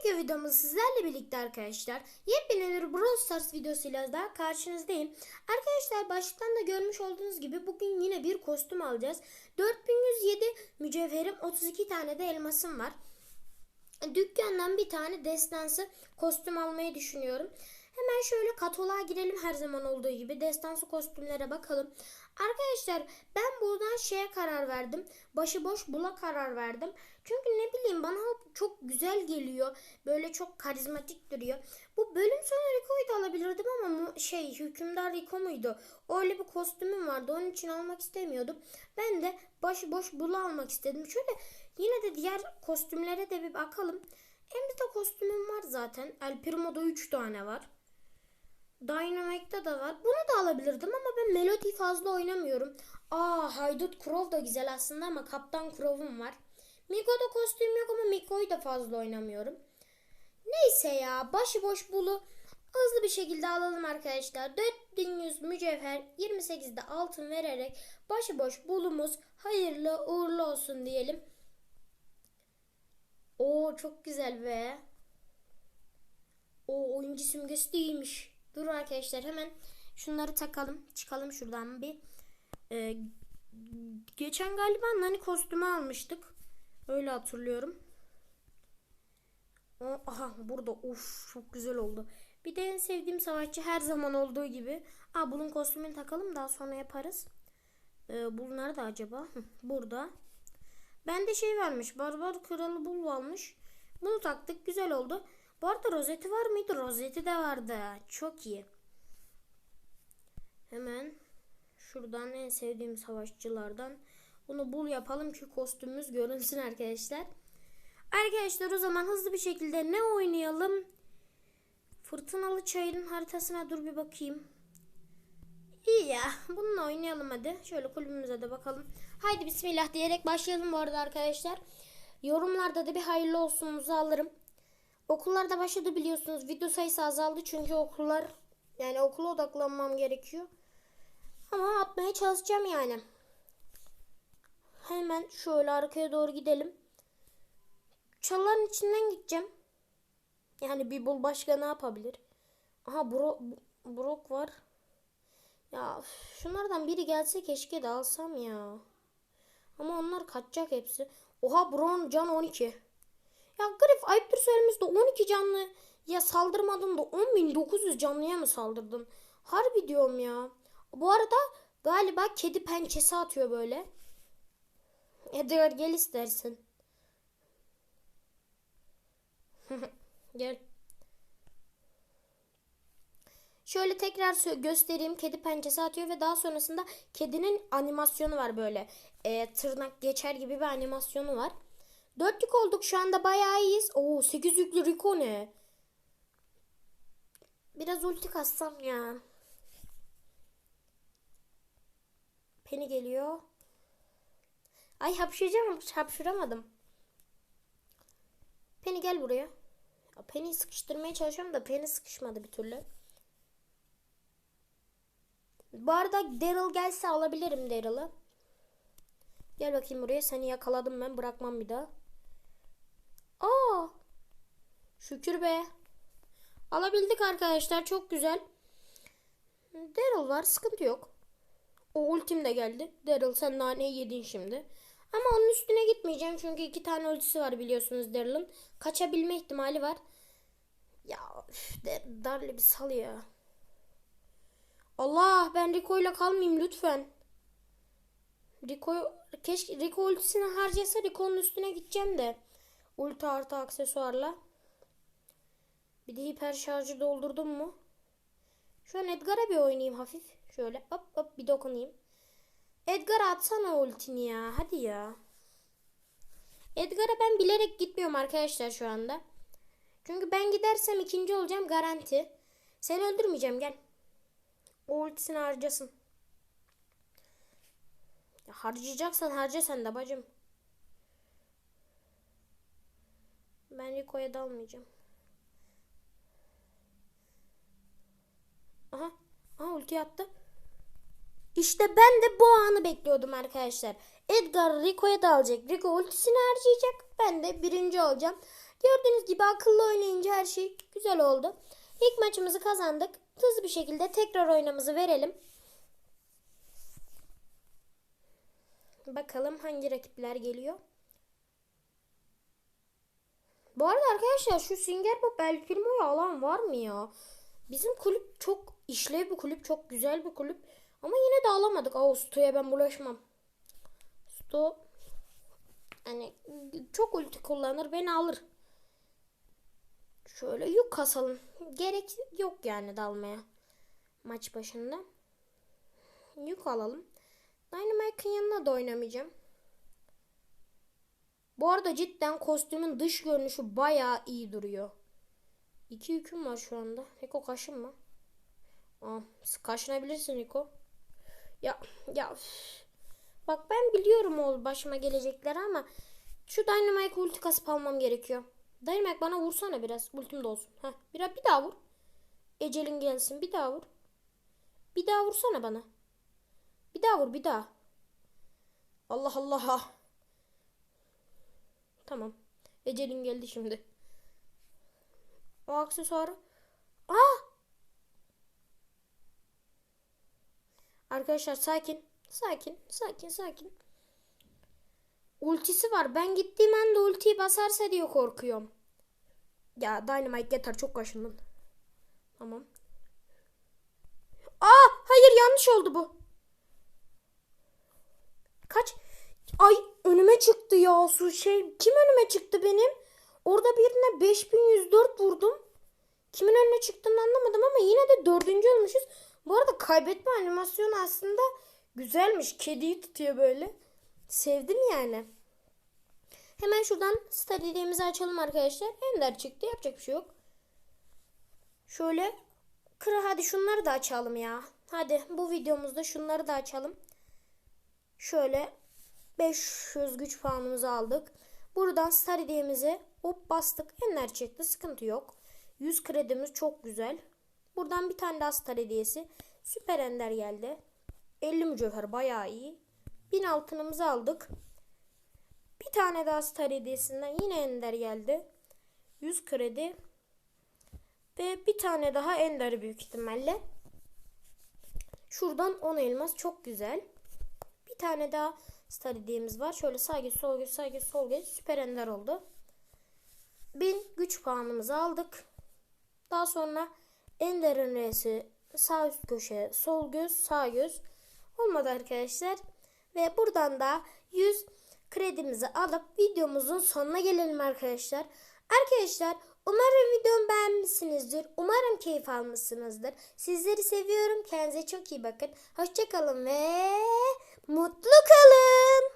Bugünkü videomuz sizlerle birlikte arkadaşlar. Yepyeni bir Brawl Stars videosuyla daha karşınızdayım. Arkadaşlar başlıktan da görmüş olduğunuz gibi bugün yine bir kostüm alacağız. 4107 mücevherim 32 tane de elmasım var. Dükkandan bir tane destansı kostüm almayı düşünüyorum. Hemen şöyle kataloğa girelim her zaman olduğu gibi. Destansı kostümlere bakalım. Arkadaşlar ben buradan şeye karar verdim. Başıboş bula karar verdim. Çünkü ne bileyim bana çok güzel geliyor. Böyle çok karizmatik duruyor. Bu bölüm sonu Rico'yu da alabilirdim ama şey hükümdar Rico muydu? Öyle bir kostümüm vardı. Onun için almak istemiyordum. Ben de başıboş bula almak istedim. Şöyle yine de diğer kostümlere de bir bakalım. Emre'de kostümüm var zaten. El Primo'da 3 tane var. Dynamite'da da var. Bunu da alabilirdim ama ben Melody fazla oynamıyorum. Aa Haydut Crow da güzel aslında ama Kaptan Crow'um var. Miko'da kostüm yok ama Miko'yu da fazla oynamıyorum. Neyse ya başıboş bulu hızlı bir şekilde alalım arkadaşlar. 4100 mücevher 28'de altın vererek başıboş bulumuz hayırlı uğurlu olsun diyelim. Oo çok güzel be. O oyuncu simgesi de iyiymiş. Dur arkadaşlar hemen şunları takalım. Çıkalım şuradan bir. Ee, geçen galiba Nani kostümü almıştık. Öyle hatırlıyorum. O, aha burada uf çok güzel oldu. Bir de en sevdiğim savaşçı her zaman olduğu gibi. Aa bunun kostümünü takalım daha sonra yaparız. Ee, bul nerede acaba? Burada. Bende şey varmış. Barbar Kralı Bul almış. Bunu taktık. Güzel oldu. Bu arada rozeti var mıydı? Rozeti de vardı. Çok iyi. Hemen şuradan en sevdiğim savaşçılardan bunu bul yapalım ki kostümümüz görünsün arkadaşlar. Arkadaşlar o zaman hızlı bir şekilde ne oynayalım? Fırtınalı çayırın haritasına dur bir bakayım. İyi ya. Bununla oynayalım hadi. Şöyle kulübümüze de bakalım. Haydi bismillah diyerek başlayalım bu arada arkadaşlar. Yorumlarda da bir hayırlı olsunuzu alırım. Okullar da başladı biliyorsunuz. Video sayısı azaldı çünkü okullar yani okula odaklanmam gerekiyor. Ama atmaya çalışacağım yani. Hemen şöyle arkaya doğru gidelim. Çalıların içinden gideceğim. Yani bir bul başka ne yapabilir? Aha Bro Brok var. Ya şunlardan biri gelse keşke de alsam ya. Ama onlar kaçacak hepsi. Oha Bron can 12. Ya Grif ayıptır söylemesi de 12 canlı ya saldırmadın da 10.900 canlıya mı saldırdın? Harbi diyorum ya. Bu arada galiba kedi pençesi atıyor böyle. Edgar gel istersin. gel. Şöyle tekrar göstereyim. Kedi pençesi atıyor ve daha sonrasında kedinin animasyonu var böyle. Ee, tırnak geçer gibi bir animasyonu var. Dörtlük olduk şu anda bayağı iyiyiz. Oo 8 yüklü Rico ne? Biraz ulti kassam ya. Penny geliyor. Ay hapşıracağım hapşıramadım. Penny gel buraya. Ya Penny'yi sıkıştırmaya çalışıyorum da Penny sıkışmadı bir türlü. Bu arada Daryl gelse alabilirim Daryl'ı. Gel bakayım buraya. Seni yakaladım ben. Bırakmam bir daha. Aa! Şükür be. Alabildik arkadaşlar. Çok güzel. Daryl var. Sıkıntı yok. O ultim de geldi. Daryl sen naneyi yedin şimdi. Ama onun üstüne gitmeyeceğim. Çünkü iki tane ultisi var biliyorsunuz Daryl'ın. Kaçabilme ihtimali var. Ya üf, Dar- Darlı bir sal ya. Allah ben Rico ile kalmayayım lütfen. Rico keşke Rico ultisini harcasa Rico'nun üstüne gideceğim de. Ulti artı aksesuarla. Bir de hiper şarjı doldurdum mu? Şu an Edgar'a bir oynayayım hafif. Şöyle hop hop bir dokunayım. Edgar atsana ultini ya. Hadi ya. Edgar'a ben bilerek gitmiyorum arkadaşlar şu anda. Çünkü ben gidersem ikinci olacağım garanti. Seni öldürmeyeceğim gel. O ultisini harcasın. Ya harcayacaksan harca sen de bacım. Ben Rico'ya dalmayacağım. Aha. Aha ulti attı. İşte ben de bu anı bekliyordum arkadaşlar. Edgar Rico'ya dalacak. Rico ultisini harcayacak. Ben de birinci olacağım. Gördüğünüz gibi akıllı oynayınca her şey güzel oldu. İlk maçımızı kazandık. Hızlı bir şekilde tekrar oynamızı verelim. Bakalım hangi rakipler geliyor. Bu arada arkadaşlar şu Sünger Bob El Primo'yu alan var mı ya? Bizim kulüp çok işlev bir kulüp. Çok güzel bir kulüp. Ama yine de alamadık. Aa Sto'ya ben bulaşmam. Sto hani çok ulti kullanır beni alır. Şöyle yük kasalım. Gerek yok yani dalmaya. Maç başında. Yük alalım. Dynamite'ın yanına da oynamayacağım. Bu arada cidden kostümün dış görünüşü bayağı iyi duruyor. İki yüküm var şu anda. Niko kaşın mı? Aa, kaşınabilirsin Niko. Ya ya. Bak ben biliyorum o başıma gelecekler ama şu Dynamite ulti kasıp almam gerekiyor. Dynamite bana vursana biraz. Ultim de olsun. Heh, bir, bir daha vur. Ecelin gelsin. Bir daha vur. Bir daha vursana bana. Bir daha vur bir daha. Allah Allah. Tamam. Ecelin geldi şimdi. O aksesuarı. Aa! Arkadaşlar sakin. Sakin. Sakin sakin. Ultisi var. Ben gittiğim anda ultiyi basarsa diye korkuyorum. Ya Dynamite yeter çok kaşındın. Tamam. Aa hayır yanlış oldu bu. Kaç? Ay çıktı ya su şey. Kim önüme çıktı benim? Orada birine 5104 vurdum. Kimin önüne çıktığını anlamadım ama yine de dördüncü olmuşuz. Bu arada kaybetme animasyonu aslında güzelmiş. Kediyi tutuyor böyle. Sevdim yani. Hemen şuradan star hediyemizi açalım arkadaşlar. Ender çıktı. Yapacak bir şey yok. Şöyle kıra hadi şunları da açalım ya. Hadi bu videomuzda şunları da açalım. Şöyle 500 güç puanımızı aldık. Buradan star hediyemizi hop bastık. Ender çıktı. Sıkıntı yok. 100 kredimiz çok güzel. Buradan bir tane daha star hediyesi. Süper ender geldi. 50 mücevher bayağı iyi. 1000 altınımızı aldık. Bir tane daha star yine ender geldi. 100 kredi. Ve bir tane daha ender büyük ihtimalle. Şuradan 10 elmas çok güzel. Bir tane daha star hediyemiz var. Şöyle sağ geç sol geç sağ geç sol geç süper ender oldu. 1000 güç puanımızı aldık. Daha sonra enderin R'si sağ üst köşe sol göz sağ göz olmadı arkadaşlar. Ve buradan da 100 kredimizi alıp videomuzun sonuna gelelim arkadaşlar. Arkadaşlar umarım videomu beğenmişsinizdir. Umarım keyif almışsınızdır. Sizleri seviyorum. Kendinize çok iyi bakın. Hoşçakalın ve mutlu kalın.